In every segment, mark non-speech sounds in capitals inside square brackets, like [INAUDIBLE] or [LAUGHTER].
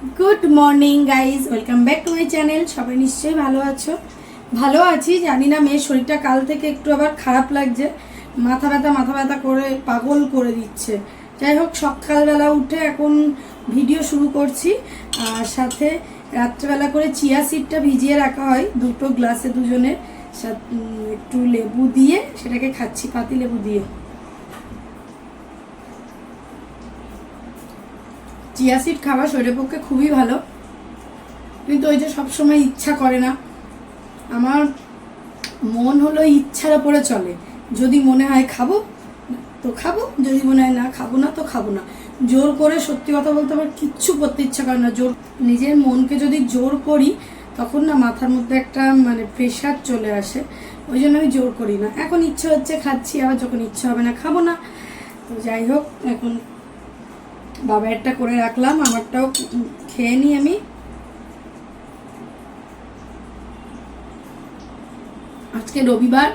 Good morning guys welcome back to my channel সবাই নিশ্চয়ই ভালো আছো? ভালো আছি, জানি না, মেয়ের শরীরটা কাল থেকে একটু আবার খারাপ লাগছে। মাথা ব্যথা মাথা ব্যথা করে পাগল করে দিচ্ছে। যাই হোক, সকালবেলা উঠে এখন ভিডিও শুরু করছি। আর সাথে রাত্রেবেলা করে চিয়া সিডটা ভিজিয়ে রাখা হয় দুটো গ্লাসে দুজনের একটু লেবু দিয়ে, সেটাকে খাচ্ছি, পাতি লেবু দিয়ে। চিয়া সিড খাওয়া শরীরের পক্ষে খুবই ভালো। কিন্তু ওই যে সবসময় ইচ্ছা করে না। আমার মন হলো ইচ্ছার ওপরে চলে। যদি মনে হয় খাব, তো খাব। যদি মনে হয় না খাব না, তো খাব না। জোর করে সত্যি কথা বলতে আমার কিচ্ছু করতে ইচ্ছা করে না। জোর নিজের মনকে যদি জোর করি, তখন না মাথার মধ্যে একটা মানে প্রেশার চলে আসে। ওই জন্য আমি জোর করি না। এখন ইচ্ছে হচ্ছে খাচ্ছি, আবার যখন ইচ্ছা হবে না, খাব না। তো যাই হোক, এখন বাবারটা করে রাখলাম, আমারটাও খেয়ে নিই আমি। আজকে রবিবার,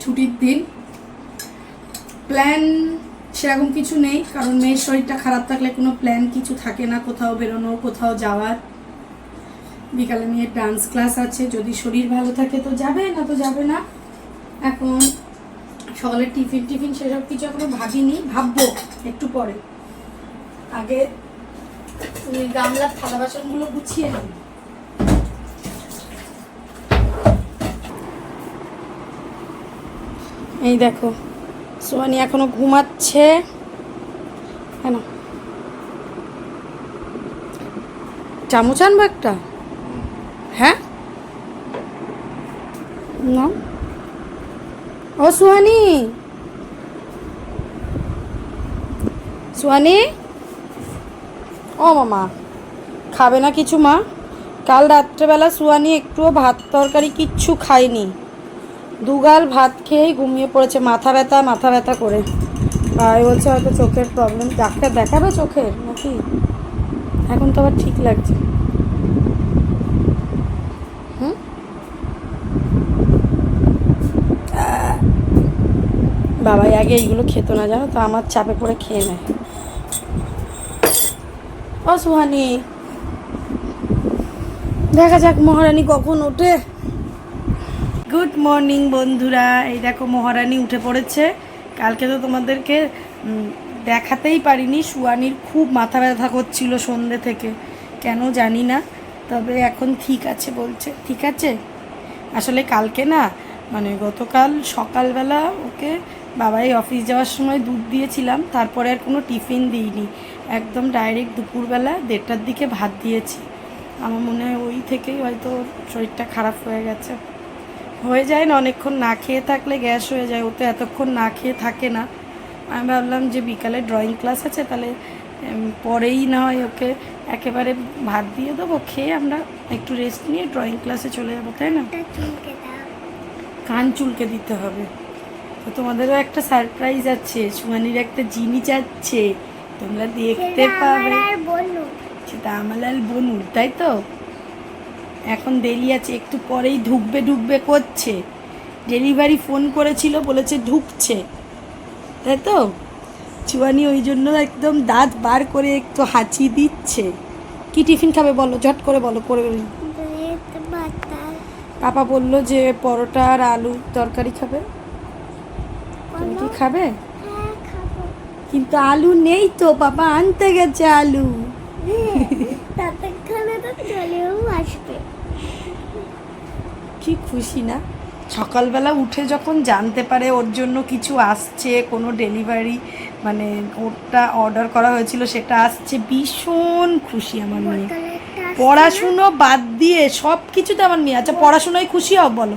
ছুটির দিন। প্ল্যান সেরকম কিছু নেই, কারণ মেয়ের শরীরটা খারাপ থাকলে কোনো প্ল্যান কিছু থাকে না, কোথাও বেরোনো, কোথাও যাওয়ার বিকালে মেয়ের ডান্স ক্লাস আছে, যদি শরীর ভালো থাকে তো যাবে, না তো যাবে না। এখন সকালে টিফিন টিফিন সেসব কিছু এখনও ভাবিনি, ভাববো একটু পরে। আগে তুমি গামলার থালা বাসনগুলো গুছিয়ে নিন এই দেখো সোয়ানি এখনও ঘুমাচ্ছে। কেন? চামচ আনব একটা? হ্যাঁ? না? ও সুহানি! সুহানি? ও মামা, খাবে না কিছু মা? কাল রাত্রেবেলা সুয়ানি একটুও ভাত তরকারি কিচ্ছু খায়নি। দুগাল ভাত খেয়েই ঘুমিয়ে পড়েছে, মাথা ব্যথা মাথা ব্যথা করে। ভাই বলছে হয়তো চোখের প্রবলেম ডাক্তার দেখাবে চোখের নাকি? এখন তো আবার ঠিক লাগছে। বাবাই আগে এইগুলো খেত না, জানো তো? আমার চাপে পড়ে খেয়ে নেয়। ও দেখা যাক মহারানী কখন ওঠে। গুড মর্নিং বন্ধুরা। এই দেখো মহারানী উঠে পড়েছে। কালকে তো তোমাদেরকে দেখাতেই পারিনি। সুয়ানির খুব মাথা ব্যথা করছিল সন্ধ্যে থেকে। কেন জানি না। তবে এখন ঠিক আছে বলছে। ঠিক আছে? আসলে কালকে না মানে গতকাল সকালবেলা ওকে বাবাই অফিস যাওয়ার সময় দুধ দিয়েছিলাম। তারপরে আর কোনো টিফিন দিইনি। একদম ডাইরেক্ট দুপুরবেলা দেড়টার দিকে ভাত দিয়েছি। আমার মনে হয় ওই থেকেই হয়তো শরীরটা খারাপ হয়ে গেছে। হয়ে যায় না অনেকক্ষণ না খেয়ে থাকলে গ্যাস হয়ে যায় ও তো এতক্ষণ না খেয়ে থাকে না। আমি ভাবলাম যে বিকালে ড্রয়িং ক্লাস আছে তাহলে পরেই না হয় ওকে একেবারে ভাত দিয়ে দেবো খেয়ে আমরা একটু রেস্ট নিয়ে ড্রয়িং ক্লাসে চলে যাব তাই না? কান চুলকে দিতে হবে। তো তোমাদেরও একটা সারপ্রাইজ আছে সুমানির একটা জিনিস আছে। তোমরা দেখতে পাবে। সেটা আমালাল বনু তাই তো? এখন দেরি আছে একটু পরেই ঢুকবে ঢুকবে করছে। ডেলিভারি ফোন করেছিল বলেছে ঢুকছে। তাই তো? চুয়ানি ওই জন্য একদম দাঁত বার করে একটু হাঁচি দিচ্ছে। কি টিফিন খাবে বলো? ঝট করে বলো করে পাপা বলল যে পরোটা আর আলু তরকারি খাবে। তুমি কি খাবে? কিন্তু আলু নেই তো বাবা আনতে গেছে আলু। ততক্ষণে তো চলেও আসবে। কি খুশি না? সকালবেলা উঠে যখন জানতে পারে ওর জন্য কিছু আসছে কোনো ডেলিভারি মানে ওটা অর্ডার করা হয়েছিল সেটা আসছে ভীষণ খুশি আমার মেয়ে। পড়াশুনো বাদ দিয়ে সব কিছুতে আমার মেয়ে আচ্ছা পড়াশোনায় খুশি হও বলো।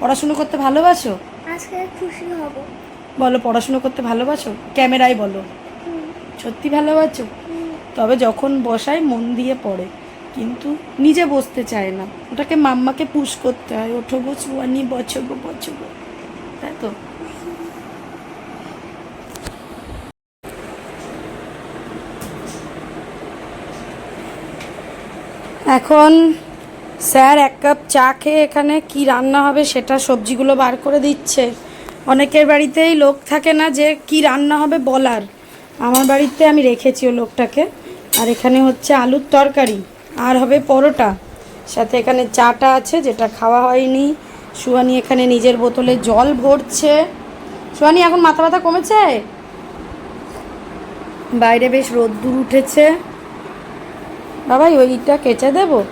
পড়াশুনো করতে ভালোবাসো? আজকে খুশি হব। বলো, পড়াশুনো করতে ভালোবাসো? ক্যামেরায় বলো। সত্যি ভালোবাসো? তবে যখন বসায়, মন দিয়ে পড়ে। কিন্তু নিজে বসতে চায় না। ওটাকে মাম্মাকে পুশ করতে হয়। ওঠো গো সুয়ানি বছো গো বছো তাই তো? এখন স্যার এক কাপ চা খেয়ে এখানে কি রান্না হবে সেটা সবজিগুলো বার করে দিচ্ছে। অনেকের বাড়িতেই লোক থাকে না যে কি রান্না হবে বলার। আমার বাড়িতে আমি রেখেছি ও লোকটাকে। আর এখানে হচ্ছে আলুর তরকারি, আর হবে পরোটা। সাথে এখানে চাটা আছে যেটা খাওয়া হয়নি। সুয়ানি এখানে নিজের বোতলে জল ভরছে। সুয়ানি এখন মাথা ব্যথা কমেছে? বাইরে বেশ রোদ্দুর উঠেছে। বাবাই, ওইটা কেচে দেব?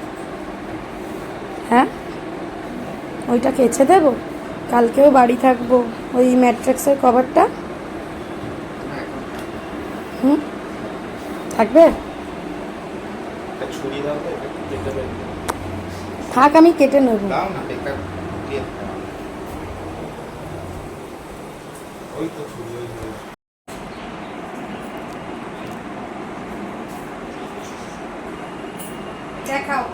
হ্যাঁ? ওইটা কেচে দেব? কালকেও বাড়ি থাকব। ওই ম্যাট্রিক্সের কভারটা হুম? থাকবে? থাক আমি কেটে নেব। দেখাও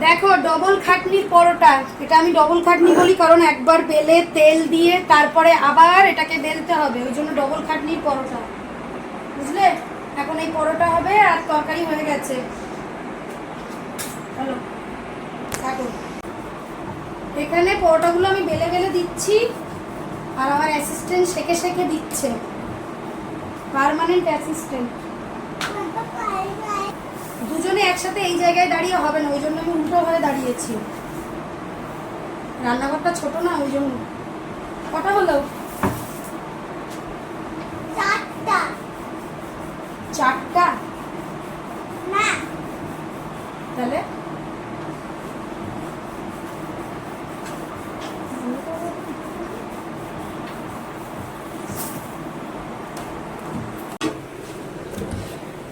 দেখো ডবল খাটনির পরোটা, এটা আমি ডবল খাটনি বলি কারণ একবার বেলে তেল দিয়ে তারপরে আবার এটাকে বেলতে হবে, ওই জন্য ডবল খাটনির পরোটা। বুঝলে? এখন এই পরোটা হবে আর তরকারি হয়ে গেছে। চলো থাকো। এখানে পরোটাগুলো আমি বেলে বেলে দিচ্ছি, আর আমার অ্যাসিস্ট্যান্ট শেখে শেখে দিচ্ছে। পার্মানেন্ট অ্যাসিস্ট্যান্ট একসাথে এই জায়গায় দাঁড়িয়ে হবে না ওই জন্য আমি উল্টো হয়ে দাঁড়িয়েছি। রান্নাঘরটা ছোট না ওই জন্য। কটা হলো? চারটা চারটা না তাহলে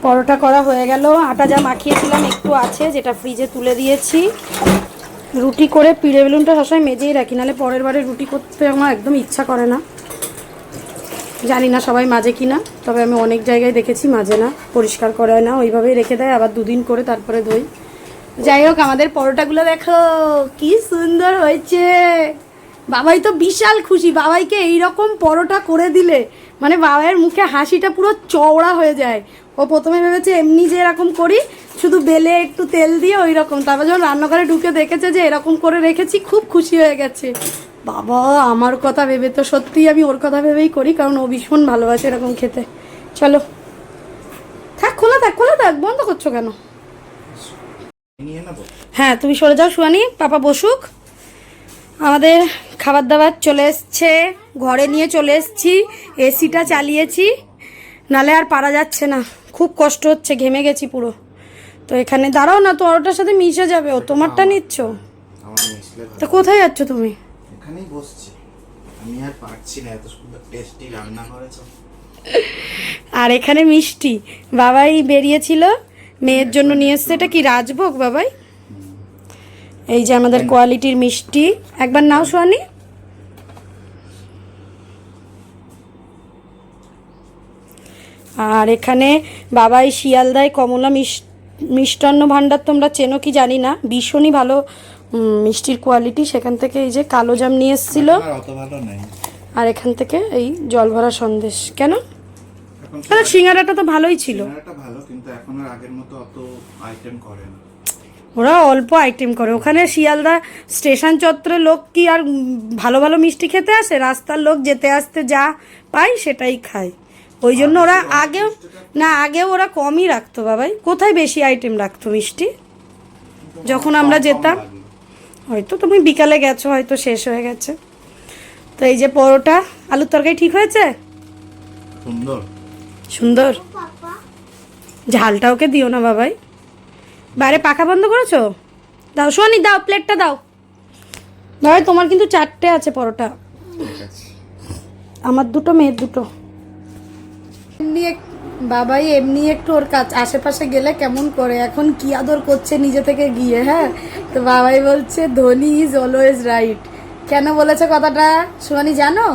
পরোটা করা হয়ে গেল। আটা যা মাখিয়েছিলাম একটু আছে, যেটা ফ্রিজে তুলে দিয়েছি। রুটি করে পিড়ে বেলুনটা সবসময় মেজেই রাখি, নাহলে পরের বারে রুটি করতে আমার একদম ইচ্ছা করে না। জানি না সবাই মাজে কি না তবে আমি অনেক জায়গায় দেখেছি মাজে না, পরিষ্কার করে না, ওইভাবেই রেখে দেয়, আবার দুদিন করে তারপরে ধুই। যাই হোক, আমাদের পরোটাগুলো দেখো, কি সুন্দর হয়েছে। বাবাই তো বিশাল খুশি, বাবাইকে এইরকম পরোটা করে দিলে। মানে বাবাইয়ের মুখে হাসিটা পুরো চওড়া হয়ে যায়। ও প্রথমে ভেবেছে এমনি যে এরকম করি শুধু বেলে একটু তেল দিয়ে ওই রকম তারপর যখন রান্নাঘরে ঢুকে দেখেছে যে এরকম করে রেখেছি খুব খুশি হয়ে গেছে। বাবা আমার কথা ভেবে তো সত্যিই আমি ওর কথা ভেবেই করি কারণ ও ভীষণ ভালোবাসে এরকম খেতে। চলো। থাক খোলা থাক খোলা থাক বন্ধ করছ কেন? হ্যাঁ তুমি সরে যাও সুয়ানি পাপা বসুক। আমাদের খাবার দাবার চলে এসছে ঘরে নিয়ে চলে এসছি এসিটা চালিয়েছি নালে আর পারা যাচ্ছে না। খুব কষ্ট হচ্ছে ঘেমে গেছি পুরো। তো এখানে দাঁড়াও না তো ওটার সাথে মিশে যাবে ও। তোমারটা নিচ্ছ? তো কোথায় যাচ্ছ তুমি? এখানেই বসছি। আমি আর পারছি না এত সুন্দর টেস্টি রান্না করেছ। আর এখানে মিষ্টি। বাবাই বেরিয়েছিল মেয়ের জন্য নিয়ে এসছে। এটা কি রাজভোগ বাবাই? এই যে আমাদের কোয়ালিটির মিষ্টি। একবার নাও সোয়ানি আর এখানে বাবাই শিয়ালদায় কমলা মিষ- মিষ্টান্ন ভাণ্ডার তোমরা চেনো কি জানি না। ভীষণই ভালো মিষ্টির কোয়ালিটি। সেখান থেকে এই যে কালো জাম নিয়ে এসেছিল। আর এখান থেকে এই জল ভরা সন্দেশ। কেন? সিঙ্গারাটা তো ভালোই ছিল। ভালো কিন্তু এখন আর আগের মতো অত আইটেম করে না। ওরা অল্প আইটেম করে। ওখানে শিয়ালদা স্টেশন চত্বরে লোক কি আর ভালো ভালো মিষ্টি খেতে আসে? রাস্তার লোক যেতে আসতে যা পায় সেটাই খায়। ওই জন্য ওরা আগেও না আগে ওরা কমই রাখতো বাবাই। কোথায় বেশি আইটেম রাখতো মিষ্টি? যখন আমরা যেতাম। হয়তো তুমি বিকালে গেছো হয়তো শেষ হয়ে গেছে। তো এই যে পরোটা আলুর তরকারি ঠিক হয়েছে? সুন্দর। সুন্দর। ঝালটা ওকে দিও না বাবাই। বাইরে পাখা বন্ধ করেছ? দাও শোনি দাও প্লেটটা দাও। বাবাই তোমার কিন্তু চারটে আছে পরোটা। আমার দুটো, মেয়ের দুটো। এমনি বাবাই, এমনি একটু ওর কাছে আশেপাশে গেলে কেমন করে? এখন কি আদর করছে নিজে থেকে গিয়ে হ্যাঁ? তো বাবাই বলছে, ধোনি ইজ অলওয়েজ রাইট কেন বলেছে কথাটা? সুয়ানি জানো?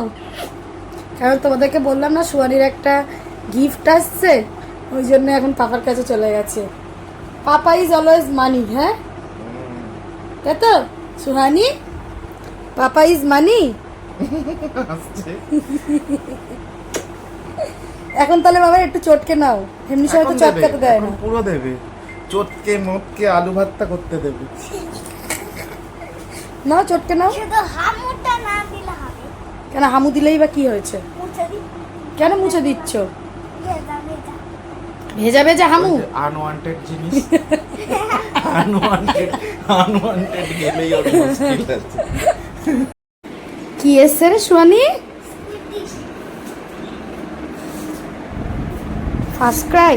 কারণ তোমাদেরকে বললাম না সুয়ানির একটা গিফট আসছে। ওই জন্য এখন পাপার কাছে চলে গেছে। পাপা ইজ অলওয়েজ মানি হ্যাঁ তাই তো সুহানি পাপা ইজ মানি এখন তাহলে বাবা একটু চটকে নাও। এমনি সময় তো চটকাতে দেয় না। পুরো দেবে। চটকে মটকে আলু ভাতটা করতে দেবে। নাও চটকে নাও। শুধু হামুটা না দিলে হবে। কেন হামু দিলেই বা কি হয়েছে? কেন মুছে দিচ্ছ? ভেজা ভেজা হামু। আনওয়ান্টেড জিনিস। আনওয়ান্টেড আনওয়ান্টেড গেলেই ওর মুশকিল [LAUGHS] আছে। কি এসছে রে সুয়ানি ফার্স্ট ক্রাই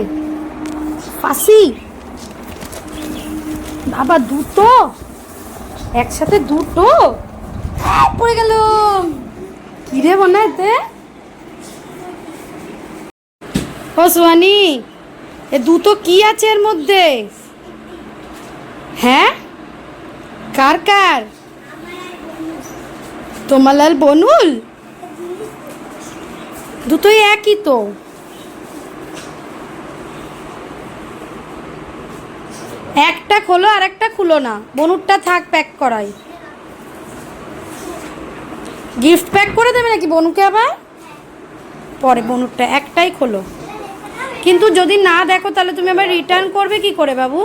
ফাঁসি। বাবা দুটো? একসাথে দুটো? পড়ে গেল। কিরে বানাইতে? ও সোয়ানি এ দুটো কি আছে এর মধ্যে? হ্যাঁ? কার কার? তোমালাল বনুল? দুটোই একই তো। একটা খোলো আর একটা খুলো না। বনুরটা থাক প্যাক করাই। গিফট প্যাক করে দেবে নাকি বনুকে আবার? পরে বনুরটা একটাই খোলো। কিন্তু যদি না দেখো তাহলে তুমি আবার রিটার্ন করবে কি করে বাবু?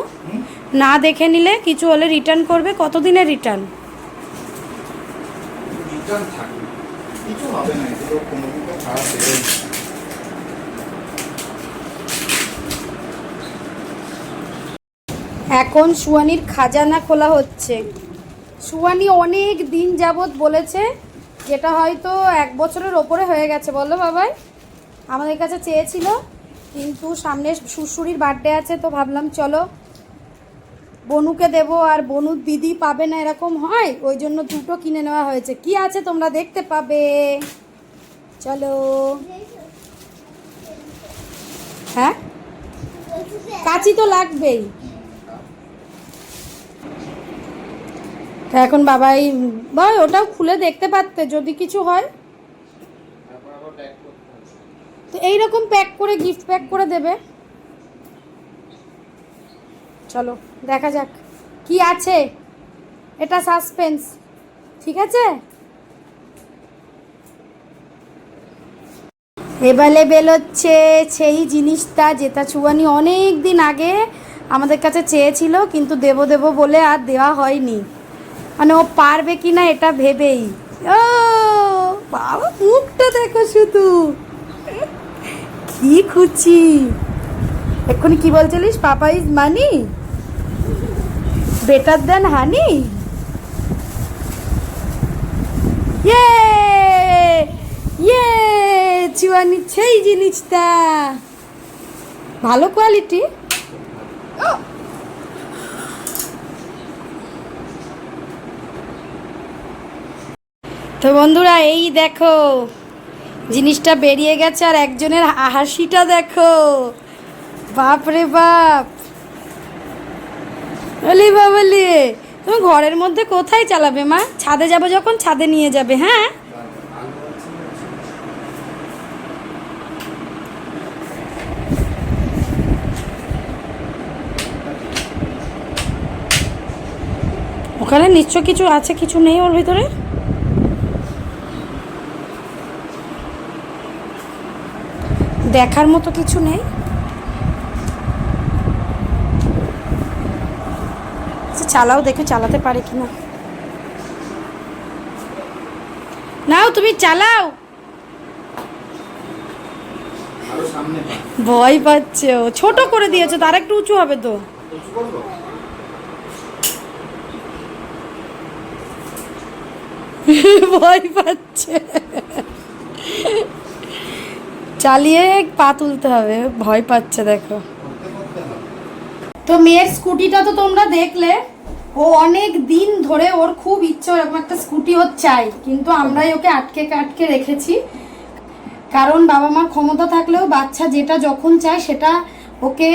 না দেখে নিলে কিছু হলে রিটার্ন করবে কতদিনের রিটার্ন। এখন সুয়ানির খাজানা খোলা হচ্ছে। সুয়ানি অনেক দিন যাবৎ বলেছে যেটা হয়তো এক বছরের ওপরে হয়ে গেছে বলল বাবাই। আমাদের কাছে চেয়েছিল কিন্তু সামনে শ্বশুরির বার্থডে আছে তো ভাবলাম চলো, বনুকে দেবো আর বনুর দিদি পাবে না এরকম হয়, ওই জন্য দুটো কিনে নেওয়া হয়েছে। কি আছে তোমরা দেখতে পাবে? চলো। হ্যাঁ? কাঁচি তো লাগবেই। এখন বাবাই ভাই ওটাও খুলে দেখতে পারতে, যদি কিছু হয়। তো এইরকম প্যাক করে গিফট প্যাক করে দেবে। চলো, দেখা যাক কি আছে। এটা সাসপেন্স ঠিক আছে? এবারে বেরোচ্ছে সেই জিনিসটা যেটা চুয়ানি অনেক দিন আগে আমাদের কাছে চেয়েছিল, কিন্তু দেবো দেবো বলে আর দেওয়া হয়নি। মানে ও পারবে কি না এটা ভেবেই। ও, বাবা, মুখটা দেখো শুধু। কি খুঁজি? এক্ষুনি কি বলছিলিস? পাপা ইজ মানি বেটার দেন হানি ইয়ে ইয়ে চুয়ানি সেই জিনিসটা। ভালো কোয়ালিটি তো বন্ধুরা, এই দেখো। জিনিসটা বেরিয়ে গেছে আর একজনের হাসিটা দেখো। বাপ রে বাপ। বলি বাবলি তুমি ঘরের মধ্যে কোথায় চালাবে মা? ছাদে যাব যখন, ছাদে নিয়ে যাবে হ্যাঁ? ওখানে নিশ্চয় কিছু আছে, কিছু নেই ওর ভিতরে? দেখার মতো কিছু নেই। আচ্ছা, চালাও দেখে চালাতে পারে কিনা। নাও তুমি চালাও। ভয় পাচ্ছে ও। ছোট করে দিয়েছে তার একটু উঁচু হবে তো। [LAUGHS] ভয় পাচ্ছে। চালিয়ে পা তুলতে হবে, ভয় পাচ্ছে, দেখো। তো মেয়ের স্কুটিটা তো তোমরা দেখলে, ও অনেক দিন ধরে ওর খুব ইচ্ছে ওরকম একটা স্কুটি ওর চাই, কিন্তু আমরাই ওকে আটকে আটকে রেখেছি। কারণ বাবা মার ক্ষমতা থাকলেও বাচ্চা যেটা যখন চায় সেটা ওকে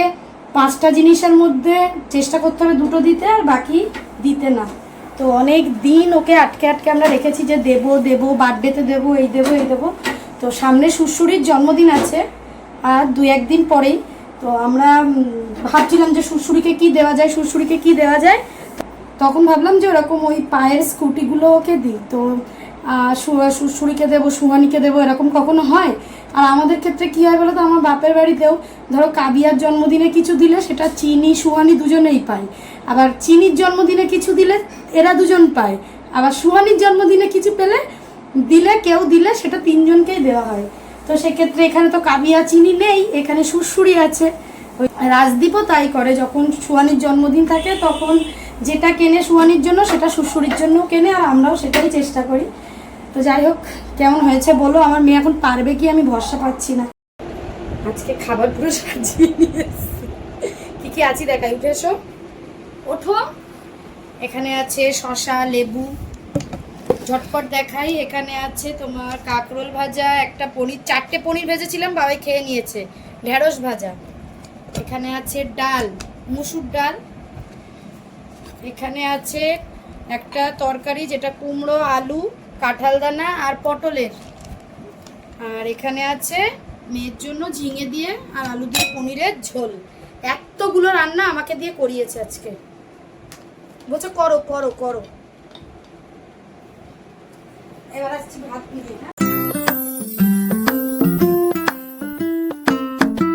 পাঁচটা জিনিসের মধ্যে চেষ্টা করতে হবে, দুটো দিতে আর বাকি দিতে না। তো অনেক দিন ওকে আটকে আটকে আমরা রেখেছি যে দেবো দেবো বার্থডেতে দেবো, এই দেবো এই দেবো। তো সামনে শ্বশুরির জন্মদিন আছে, আর দু একদিন পরেই। তো আমরা ভাবছিলাম যে শ্বশুরিকে কি দেওয়া যায় শ্বশুরিকে কি দেওয়া যায়? তখন ভাবলাম যে ওরকম ওই পায়ের স্কুটিগুলো ওকে দিই। তো শ্বশুরিকে দেবো, সুহানিকে দেবো, এরকম কখনো হয়? আর আমাদের ক্ষেত্রে কি হয় বলো তো আমার বাপের বাড়িতেও ধরো কাবিয়ার জন্মদিনে কিছু দিলে সেটা চিনি, সুহানি দুজনেই পায় আবার চিনির জন্মদিনে কিছু দিলে এরা দুজন পায়। আবার সুহানির জন্মদিনে কিছু পেলে দিলে, কেউ দিলে সেটা তিনজনকেই দেওয়া হয়। তো সেক্ষেত্রে এখানে তো কাবিয়া চিনি নেই, এখানে সুরসুরি আছে। ওই রাজদীপও তাই করে, যখন সুয়ানির জন্মদিন থাকে তখন যেটা কেনে সুয়ানির জন্য, সেটা শ্বশুরির জন্য কেনে, আর আমরাও সেটাই চেষ্টা করি। তো যাই হোক, কেমন হয়েছে বলো? আমার মেয়ে এখন পারবে কি? আমি ভরসা পাচ্ছি না। আজকে খাবার পুরো সাজিয়ে নিয়ে কি কি আছি দেখাই? উঠে এসো। ওঠো। এখানে আছে শশা লেবু ঝটপট দেখাই। এখানে আছে তোমার কাকরোল ভাজা, একটা পনির, চারটে পনির ভেজেছিলাম, বাবাই খেয়ে নিয়েছে। ঢেঁড়স ভাজা। এখানে আছে ডাল, মুসুর ডাল। এখানে আছে একটা তরকারি, যেটা কুমড়ো, আলু, কাঁঠাল দানা আর পটলের। আর এখানে আছে মেয়ের জন্য ঝিঙে দিয়ে আর আলু দিয়ে পনিরের ঝোল। এতগুলো রান্না আমাকে দিয়ে করিয়েছে আজকে। বলছে, করো করো করো। এবার আসছি ভাত নিয়ে হ্যাঁ?